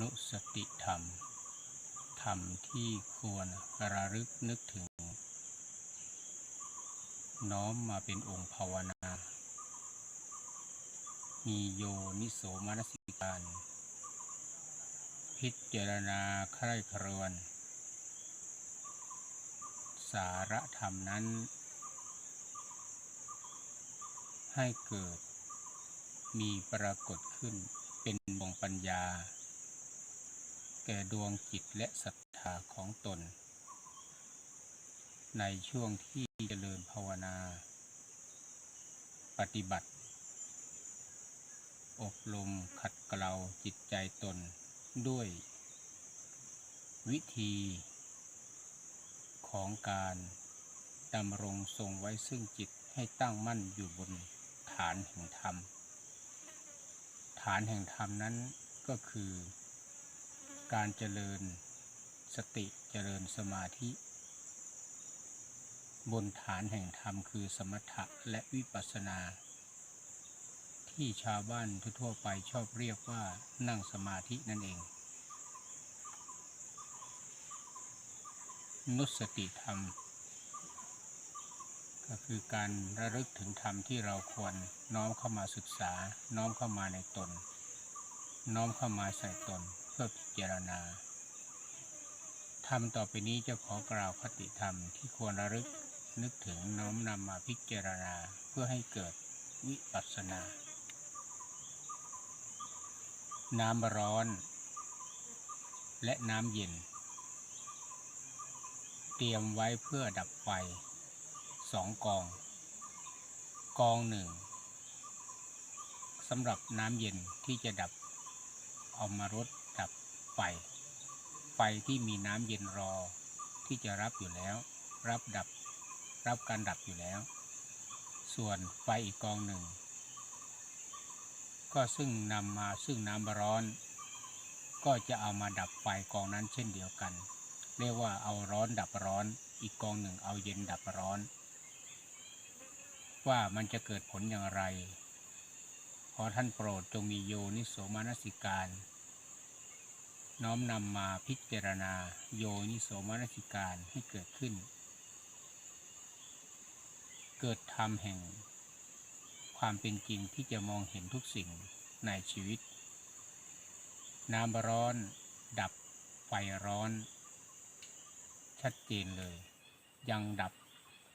นุสติธรรม ธรรมที่ควรระลึกนึกถึง น้อมมาเป็นองค์ภาวนา มีโยนิโสมนสิการ พิจารณาใคร่ครวญสารธรรมนั้น ให้เกิดมีปรากฏขึ้นเป็นดวงปัญญา แก่ดวงจิตและศรัทธาของตน ในช่วงที่เจริญภาวนา ปฏิบัติ อบรมขัดเกลาจิตใจตนด้วย วิธีของการดำรงทรงไว้ซึ่งจิตให้ตั้งมั่นอยู่บนฐานแห่งธรรม ฐานแห่งธรรมนั้นก็คือ การเจริญสติเจริญสมาธิ บนฐานแห่งธรรมคือสมถะและวิปัสสนา ที่ชาวบ้านทั่วไปชอบเรียกว่านั่งสมาธินั่นเอง นุสติธรรม ก็คือการระลึกถึงธรรมที่เราควรน้อมเข้ามาศึกษา น้อมเข้ามาในตน น้อมเข้ามาใส่ตน พื่อพิจารณา ธรรมต่อไปนี้จะขอกล่าวคติธรรมที่ควรระลึกนึกถึงน้อมนำมาพิจารณาเพื่อให้เกิดวิปัสสนา น้ำร้อน และน้ำเย็น เตรียมไว้เพื่อดับไฟสองกอง กองหนึ่งสำหรับน้ำเย็นที่จะดับเอามารด ไฟ ไฟที่มีน้ำเย็นรอที่จะรับอยู่แล้ว รับดับ รับการดับอยู่แล้ว ส่วนไฟอีกกองหนึ่ง ก็ซึ่งนำมาซึ่งน้ำร้อน ก็จะเอามาดับไฟกองนั้นเช่นเดียวกัน เรียกว่าเอาร้อนดับร้อน อีกกองหนึ่งเอาเย็นดับร้อน ว่ามันจะเกิดผลอย่างไรขอท่านโปรดจงมีโยนิโสมานสิการ น้อมนำมาพิจารณาโยนิโสมนสิการให้เกิดขึ้น เกิดธรรมแห่ง ความเป็นจริงที่จะมองเห็นทุกสิ่งในชีวิต น้ำร้อน ดับไฟร้อน ชัดเจนเลย ยังดับ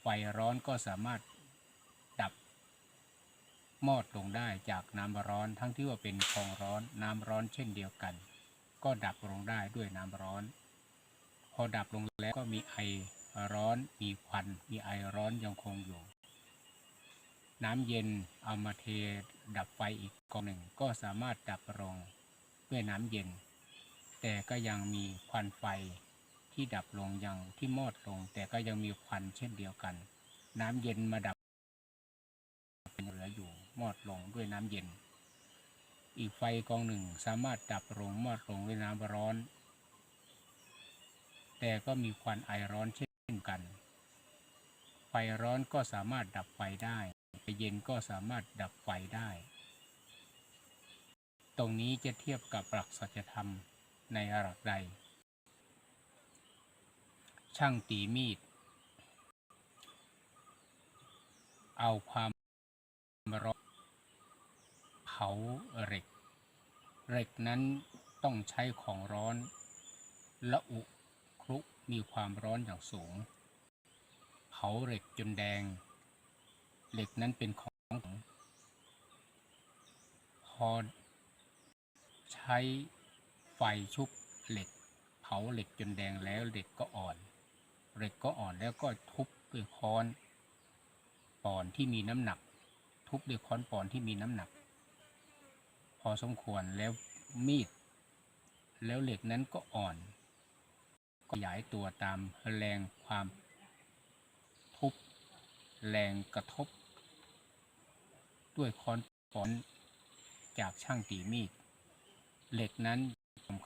ไฟร้อนก็สามารถดับ มอดลงได้จากน้ำร้อนทั้งที่ว่าเป็นของร้อนน้ำร้อนเช่นเดียวกัน ก็ดับลงได้ด้วยน้ำร้อน พอดับลงแล้วก็มีไอร้อนมีควันมีไอร้อนยังคงอยู่ น้ำเย็นเอามาเทดับไฟอีกกองหนึ่งก็สามารถดับลงด้วยน้ำเย็น แต่ก็ยังมีควันไฟที่ดับลงยังที่มอดลง แต่ก็ยังมีควันเช่นเดียวกัน น้ำเย็นมาดับเป็นเหลืออยู่มอดลงด้วยน้ำเย็น อีกไฟกองหนึ่งสามารถดับลงมอดลงด้วยน้ำร้อน แต่ก็มีควันไอร้อนเช่นกัน ไฟร้อนก็สามารถดับไฟได้ ไฟเย็นก็สามารถดับไฟได้ ตรงนี้จะเทียบกับหลักสัจธรรมในหลักใด ช่างตีมีด เอาความร้อนาเหล็ก เหล็กนั้นต้องใช้ของร้อนละอุครุมีความร้อนอย่างสูง เผาเหล็กจนแดง เหล็กนั้นเป็นของพอใช้ไฟชุบเหล็ก เผาเหล็กจนแดงแล้วเหล็กก็อ่อน เหล็กก็อ่อนแล้วก็ทุบด้วยค้อนปอนที่มีน้ำหนัก ทุบด้วยค้อนปอนที่มีน้ำหนัก อสมควรแล้วมีด แล้วเหล็กนั้นก็อ่อนก็ขยายตัวตามแรงความทุบแรงกระทบ ด้วยค้อนปอนจากช่างตีมีด เหล็กนั้น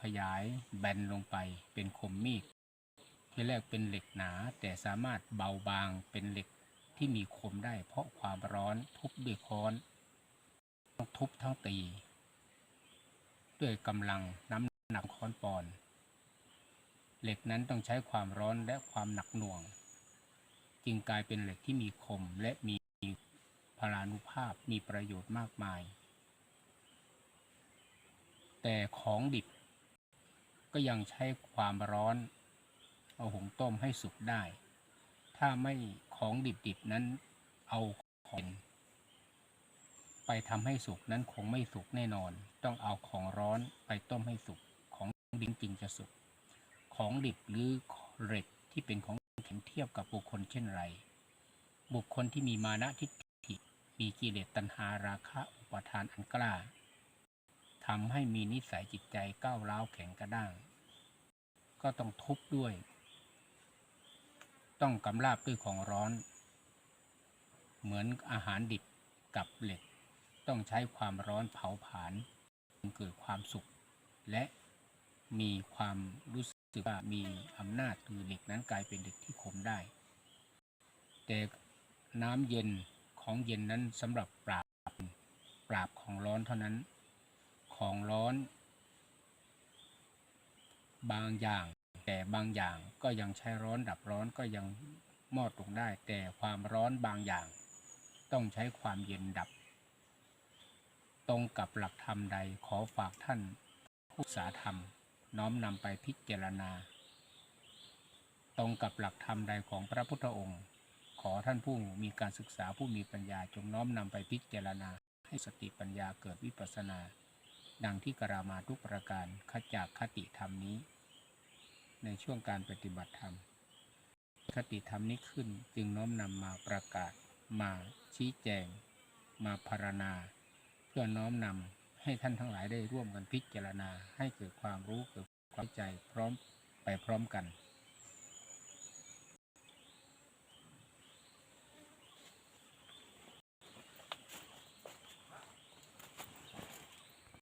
ขยายแบนลงไปเป็นคมมีดที่แรกเป็นเหล็กหนา แต่สามารถเบาบางเป็นเหล็กที่มีคมได้ เพราะความร้อนทุบด้วยค้อนต้องทุบทั้งตี ด้วยกำลังน้ำหนักค้อนปอน เหล็กนั้นต้องใช้ความร้อนและความหนักหน่วง จึงกลายเป็นเหล็กที่มีคมและมีพลานุภาพมีประโยชน์มากมาย แต่ของดิบ ก็ยังใช้ความร้อน เอาหุงต้มให้สุกได้ ถ้าไม่ของดิบๆนั้นเอาของ ไปทำให้สุกนั้นคงไม่สุกแน่นอน ต้องเอาของร้อนไปต้มให้สุก ของดิบจริงจะสุก ของดิบหรือเหล็กที่เป็นของแข็งเทียบกับบุคคลเช่นไร บุคคลที่มีมานะทิฏฐิ มีกิเลสตัณหาราคะอุปาทานอันกล้าทำให้มีนิสัยจิตใจก้าวร้าวแข็งกระด้าง ก็ต้องทุบด้วย ต้องกำราบด้วยของร้อน เหมือนอาหารดิบกับเหล็ก ต้องใช้ความร้อนเผาผลาญจึงเกิดความสุข และมีความรู้สึกว่ามีอำนาจคือเหล็กนั้นกลายเป็นเหล็กที่คมได้ แต่น้ำเย็นของเย็นนั้นสำหรับปราบปราบของร้อนเท่านั้น ของร้อน บางอย่าง แต่บางอย่างก็ยังใช้ร้อนดับร้อนก็ยังมอดลงได้ แต่ความร้อนบางอย่าง ต้องใช้ความเย็นดับ ตรงกับหลักธรรมใดขอฝากท่านผู้ศึกษาธรรม น้อมนำไปพิจารณา ตรงกับหลักธรรมใดของพระพุทธองค์ ขอท่านผู้มีการศึกษาผู้มีปัญญาจงน้อมนำไปพิจารณา ให้สติปัญญาเกิดวิปัสสนา ดังที่กรามาทุกประการขจากคติธรรมนี้ ในช่วงการปฏิบัติธรรม คติธรรมนี้ขึ้นจึงน้อมนำมาประกาศ มาชี้แจง มาพารณา พื่อน้อมนำให้ท่านทั้งหลายได้ร่วมกันพิจารณา ให้เกิดความรู้เกิดความเข้าใจพร้อมไปพร้อมกัน